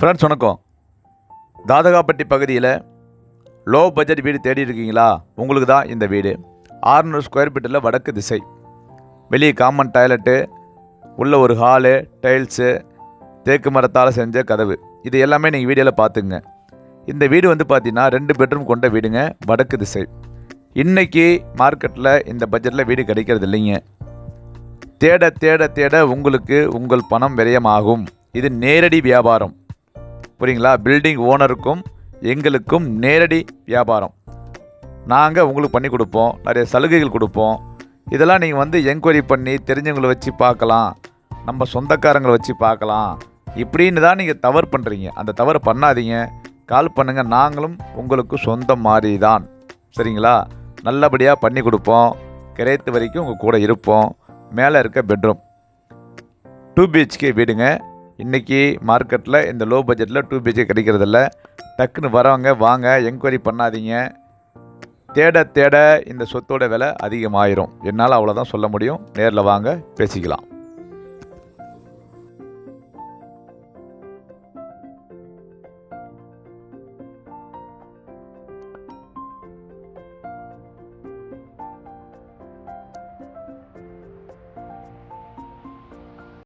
Friends வணக்கம். தாதகாப்பட்டி பகுதியில் low budget வீடு தேடி இருக்கீங்களா? உங்களுக்கு தான் இந்த வீடு. 600 ஸ்கொயர் ஃபீட்டில் வடக்கு திசை. வெளியே காமன் டாய்லெட்டு உள்ள ஒரு ஹாலு டைல்ஸு தேக்கு மரத்தால் செஞ்ச கதவு. இது எல்லாமே நீங்கள் வீடியோவில் பார்த்துங்க இந்த வீடு வந்து பார்த்தீங்கன்னா ரெண்டு பெட்ரூம் கொண்ட வீடுங்க வடக்கு திசை. இன்றைக்கி மார்க்கெட்டில் இந்த பட்ஜெட்டில் வீடு கிடைக்கிறது இல்லைங்க. தேட தேட தேட உங்களுக்கு உங்கள் பணம் விரயமாகும். இது நேரடி வியாபாரம். புரியுங்களா? பில்டிங் ஓனருக்கும் எங்களுக்கும் நேரடி வியாபாரம். நாங்கள் உங்களுக்கு பண்ணி கொடுப்போம் நிறைய சலுகைகள் கொடுப்போம். இதெல்லாம் நீங்கள் வந்து என்கொயரி பண்ணி தெரிஞ்சவங்களை வச்சு பார்க்கலாம். நம்ம சொந்தக்காரங்களை வச்சு பார்க்கலாம். இப்படின்னு தான் நீங்கள் தவறு பண்ணுறீங்க அந்த தவறு பண்ணாதீங்க. கால் பண்ணுங்கள் நாங்களும் உங்களுக்கு சொந்தம் மாதிரி தான் சரிங்களா? நல்லபடியாக பண்ணி கொடுப்போம். கிரயத்து வரைக்கும் உங்கள் கூட இருப்போம். மேலே இருக்க பெட்ரூம் டூ பிஹெச்கே வீடுங்க. இன்றைக்கி மார்க்கெட்டில் இந்த லோ பட்ஜெட்டில் டூ பிஹெச்கே கிடைக்கிறதில்ல. டக்குன்னு வரவங்க வாங்க என்கொயரி பண்ணாதீங்க. தேட தேட இந்த சொத்தோட விலை அதிகமாயிரும். என்னால் அவ்வளோதான் சொல்ல முடியும். நேரில் வாங்க பேசிக்கலாம்.